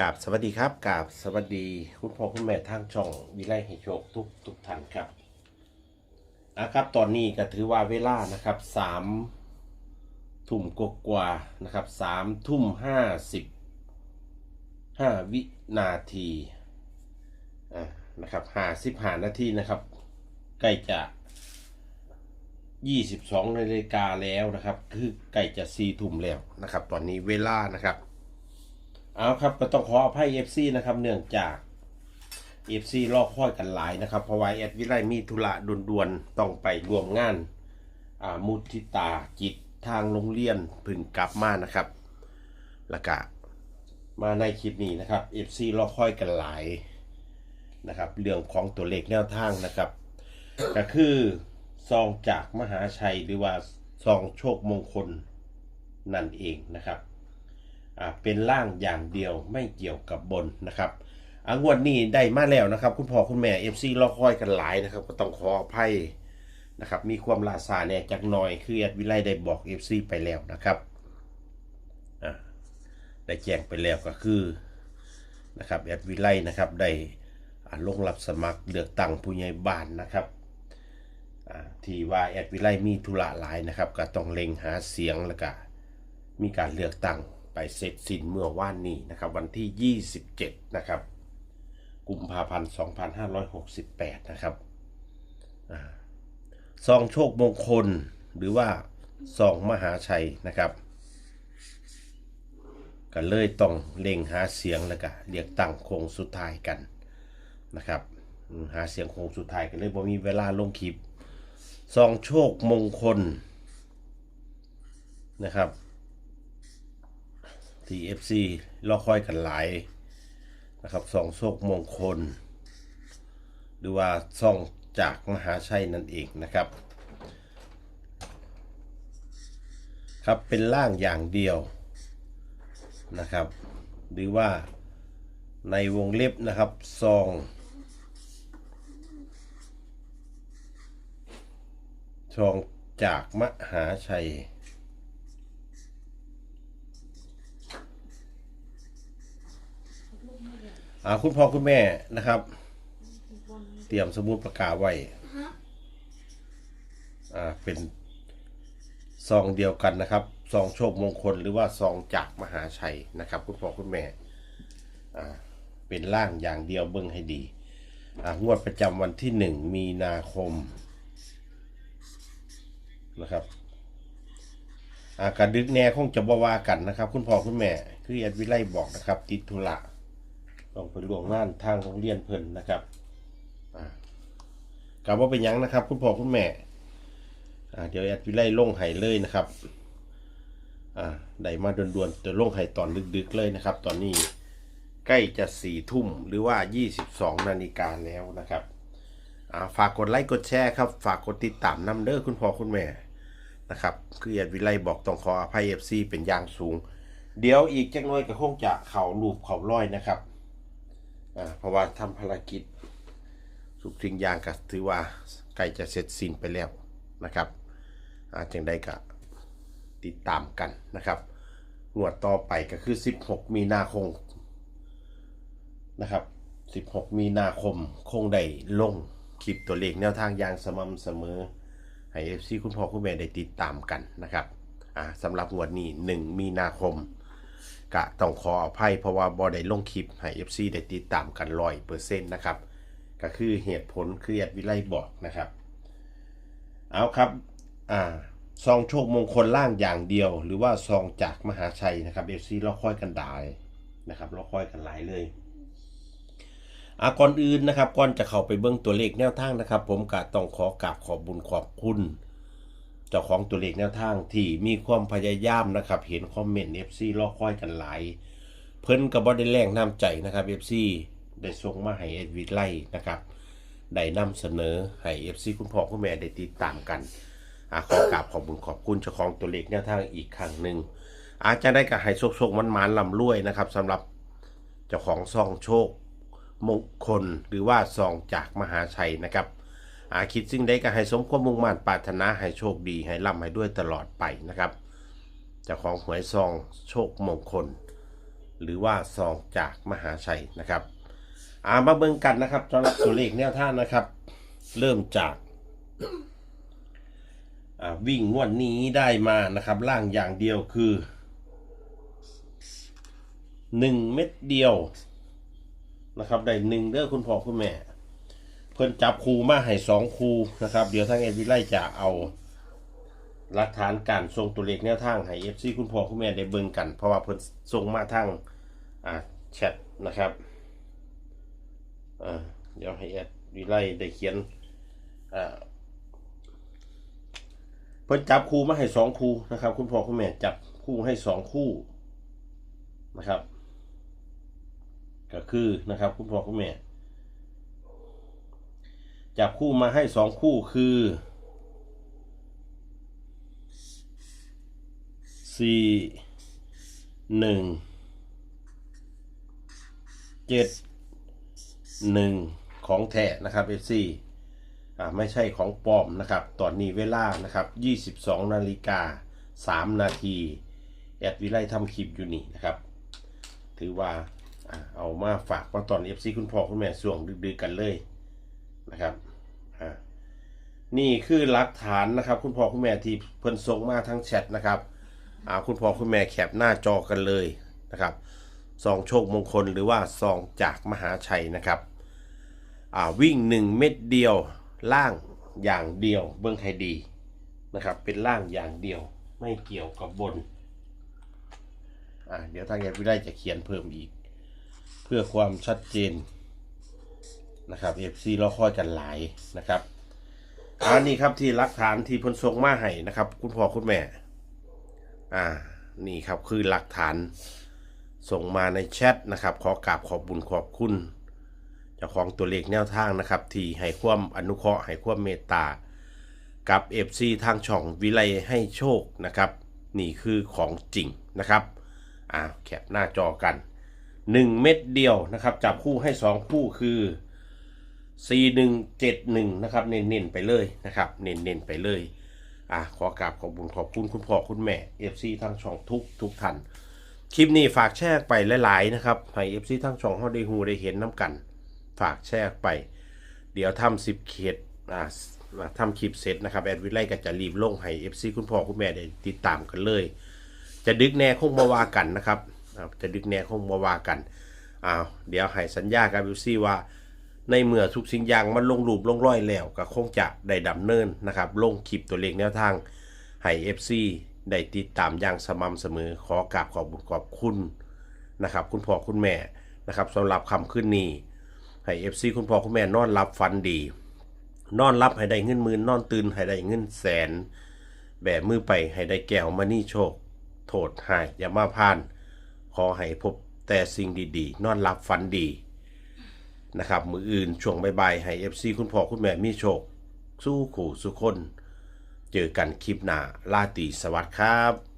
กราบสวัสดีครับกราบสวัสดีคุณพ่อคุณแม่ทางช่องวิไลให้โชคทุกทุกท่านครับนะครับตอนนี้ก็ถือว่าเวลานะครับสามทุ่มกว่านะครับสามทุ่มห้าสิบห้าวินาทีอ่านะครับห้าสิบห้านาทีนะครับ ใกล้จะยี่สิบสองนาฬิกาแล้วนะครับ คือใกล้จะสี่ทุ่มแล้วนะครับ ตอนนี้เวลานะครับ เอาครับก็ต้องขออภัย FC นะครับเนื่องจาก FC รอคอยกันหลายนะครับ เพราะว่าแอดวิไลมีธุระด่วนๆต้องไปร่วมงานมุทิตาจิตทางโรงเรียนพึ่งกลับมานะครับล้วก็มาในคลิปนี้นะครับ FC รอคอยกันหลายนะครับ เรื่องของตัวเลขแนวทางนะครับ ก็คือซองจากมหาชัยหรือว่าซองโชคมงคลนั่นเองนะครับ เป็นล่างอย่างเดียวไม่เกี่ยวกับบนนะครับอางวดนี้ได้มาแล้วนะครับ คุณพ่อคุณแม่เอฟซีรอคอยกันหลายนะครับ ก็ต้องขออภัยนะครับ มีความลาซาเนี่ยจักหน่อยคือแอดวิไลได้บอกเอฟซีไปแล้วนะครับได้แจ้งไปแล้วก็คือนะครับแอดวิไลนะครับได้ลงรับสมัครเลือกตั้งผู้ใหญ่บ้านนะครับที่ว่าแอดวิไลมีธุระหลายนะครับ ก็ต้องเล็งหาเสียงแล้วก็มีการเลือกตั้ง ไปเสร็จสิ้นเมื่อว่านนี้นะครับ วันที่ 27 นะครับ กุมภาพันธ์ 2568 นะครับซองโชคมงคลหรือว่าซองมหาชัยนะครับก็เลยต้องเล็งหาเสียงแล้วก็เลือกตั้งโค้งสุดท้ายกันนะครับ หาเสียงโค้งสุดท้ายกันเลยบ่มีเวลาลงคลิปซองโชคมงคลนะครับ ที่ FC รอคอยกันหลายนะครับสองโชคมงคล หรือว่าซ่องจากมหาชัยนั่นเองนะครับ ครับเป็นร่างอย่างเดียวนะครับ หรือว่าในวงเล็บนะครับซองซองจากมหาชัย อ่าคุณพ่อคุณแม่นะครับ เตรียมสมุดประกาศไว้อ่าเป็นซองเดียวกันนะครับซองโชคมงคลหรือว่าซองจากมหาชัยนะครับ คุณพ่อคุณแม่อ่าเป็นร่างอย่างเดียวเบิ้งให้ดีอ่างวดประจำวันที่หนึ่งมีนาคมนะครับอาการดึกแน่คงจะบว่ากันนะครับ คุณพ่อคุณแม่ คือแอดวิไลบอกนะครับ ติดธุระ ต้องไปร่วมงานทางโรงเรียนเพิ่นนะครับกลับว่าเป็นยังนะครับ คุณพ่อคุณแม่เดี๋ยวแอดวิไลลงไห้เลยนะครับได้มาด่วนๆจะลงไห้ตอนดึกๆเลยนะครับ ตอนนี้ใกล้จะสี่ทุ่มหรือว่า 22 นาฬิกาแล้วนะครับฝากกดไลค์กดแชร์ครับ ฝากกดติดตามน้ำเด้อคุณพ่อคุณแม่นะครับคือแอดวิไลบอกต้องขออภัยเอฟซีเป็นอย่างสูง เดี๋ยวอีกจักน้อยก็คงจะเข่ารูปเข่าร้อยนะครับ เพราะว่าทำภารกิจสุกสิ่งอย่างก็ถือว่าใกล้จะเสร็จสิ้นไปแล้วนะครับอาจึงได้ก็ติดตามกันนะครับงวดต่อไปก็คือ 16 มีนาคมนะครับ 16 มีนาคมคงได้ลงคลิปตัวเลขแนวทางอย่างสม่ำเสมอ ให้ FC คุณพ่อคุณแม่ได้ติดตามกันนะครับอ่าสำหรับงวดนี้ 1 มีนาคม กะต้องขออภัยเพราะว่าบอได้ลงคลิปให้ FC ได้ติดตามกันร้อยเปอร์เซ็นต์นะครับ ก็คือเหตุผลคือแอดวิไลบอกนะครับ เอาครับ อ่าซองโชคมงคลล่างอย่างเดียว หรือว่าซองจากมหาชัยนะครับ FC เราค่อยกันได้นะครับเราค่อยกันหลายเลยอ่าก่อนอื่นนะครับก่อนจะเข้าไปเบื้องตัวเลขแนวทางนะครับ ผมกะต้องขอกราบขอบบุญขอบคุณ จ้าของตัวเลขแนวทางที่มีความพยายามนะครับ เห็นคอมเมนต์ FC รอคอยกันหลาย เพิ่นก็บ่ได้แรงน้ำใจนะครับ FC ได้ส่งมาให้เอ็ดวิไลนะครับได้นำเสนอให้ FC คุณพ่อคุณแม่ได้ติดตามกันอขอกราบขอบคุณขอบคุณเจ้าของตัวเลขแนวทางอีกครั้งหนึ่งอาจจะได้กับให้โชคโชคมันมันลำรวยนะครับสำหรับเจ้าของซองโชคมงคลหรือว่าซองจากมหาชัยนะครับ อาคิดสิ่งใดก็ให้สมความมุ่งมั่นปรารถนาให้โชคดีให้ร่ำให้ด้วยตลอดไปนะครับจ้าของหวยซองโชคมงคล หรือว่าซองจากมหาชัยนะครับอ่ามาเบิ่งกันนะครับสำหรับตัวเลขแนวท่างนะครับ เริ่มจากอาวิ่งงวดนี้ได้มานะครับ ล่างอย่างเดียวคือหนึ่งเม็ดเดียวนะครับได้หนึ่งเด้อคุณพ่อคุณแม่ เพิ่นจับคูมาให้สองคูนะครับ เดี๋ยวทางเอ็ดวิไลจะเอาหลักฐานการส่งตัวเลขแนวทางให้เอฟซีคุณพ่อคุณแม่ได้เบิ่งกัน เพราะว่าเพิ่นส่งมาทางอ่าแชทนะครับอ่าเดี๋ยวให้เอ็ดวิไลได้เขียนอ่าเพิ่นจับคูมาให้สองคูนะครับ คุณพ่อคุณแม่จับคู่ให้สองคู่นะครับ ก็คือนะครับ คุณพ่อคุณแม่ จับคู่มาให้สองคู่คือสี่หนึ่งเจ็ดหนึ่งของแท้นะครับเอฟซีอ่าไม่ใช่ของปลอมนะครับ ตอนนี้เวลานะครับยี่สิบสองนาฬิกาสามนาทีแอดวิไลทำคลิปอยู่นี่นะครับ ถือว่าเอามาฝากว่าตอนเอฟซีคุณพ่อคุณแม่ส่วงดึกๆกันเลย นะครับอ่านี่คือหลักฐานนะครับ คุณพ่อคุณแม่ที่เพิ่นส่งมาทั้งแชทนะครับอ่าคุณพ่อคุณแม่แคปหน้าจอกันเลยนะครับซองโชคมงคลหรือว่าซองจากมหาชัยนะครับอ่าวิ่งหนึ่งเม็ดเดียวล่างอย่างเดียวเบื้องไทยดีนะครับเป็นล่างอย่างเดียวไม่เกี่ยวกับบนอ่าเดี๋ยวทางแอปวิไลจะเขียนเพิ่มอีก เพื่อความชัดเจน นะครับ FC เราค่อยกันหลายนะครับอันนี้ครับที่หลักฐานที่พนส่งมาให้นะครับ คุณพ่อคุณแม่ อ่า นี่ครับคือหลักฐานส่งมาในแชทนะครับ ขอกราบขอบบุญขอบคุณเจ้าของตัวเลขแนวทางนะครับ ที่ให้ความอนุเคราะห์ให้ความเมตตา กับ FC ทางช่องวิไลให้โชคนะครับ นี่คือของจริงนะครับอ่าแคปหน้าจอกัน 1 เม็ดเดียวนะครับ จับคู่ให้ 2 คู่คือ 4171 นะครับ เน้นๆไปเลยนะครับ เน้นๆไปเลย อ่าขอกราบขอบคุณขอบคุณคุณพ่อคุณแม่ FC ทั้งช่องทุกทุกท่านคลิปนี้ฝากแชร์ไปหลายๆนะครับให้ FC ทั้งช่องเขาได้ฮูได้เห็นน้ำกัน ฝากแชร์ไป เดี๋ยวทำสิบเขตอ่าทำคลิปเสร็จนะครับแอดวิไลก็จะรีบลงให้ FC คุณพ่อคุณแม่ได้ติดตามกันเลย จะดึกแน่คงมาว่ากันนะครับจะดึกแน่คงมาว่ากันอ้าวเดี๋ยวให้สัญญากับ FC ว่า ในเมื่อทุกสิ่งอย่างมันลงรูปลงร้อยแล้วก็คงจะได้ดำเนินนะครับ ลงคลิปตัวเลขแนวทาง ให้ FC ได้ติดตามอย่างสม่ำเสมอขอกราบขอบุญขอบคุณนะครับ คุณพ่อคุณแม่นะครับสำหรับคำขึ้นนี้ให้ FC คุณพ่อคุณแม่นอนรับฟันดี นอนรับให้ได้เงินหมื่นนอนตื่นให้ได้เงินแสน แบมือไปให้ได้แก้วมานี่โชค โทษหายอย่ามาพาน ขอให้พบแต่สิ่งดีๆ นอนรับฝันดี นะครับ มืออื่นช่วงบ่ายๆให้ FC คุณพ่อคุณแม่มีโชค สู้ขู่สุคน เจอกันคลิปหน้าลาตีสวัสดีครับ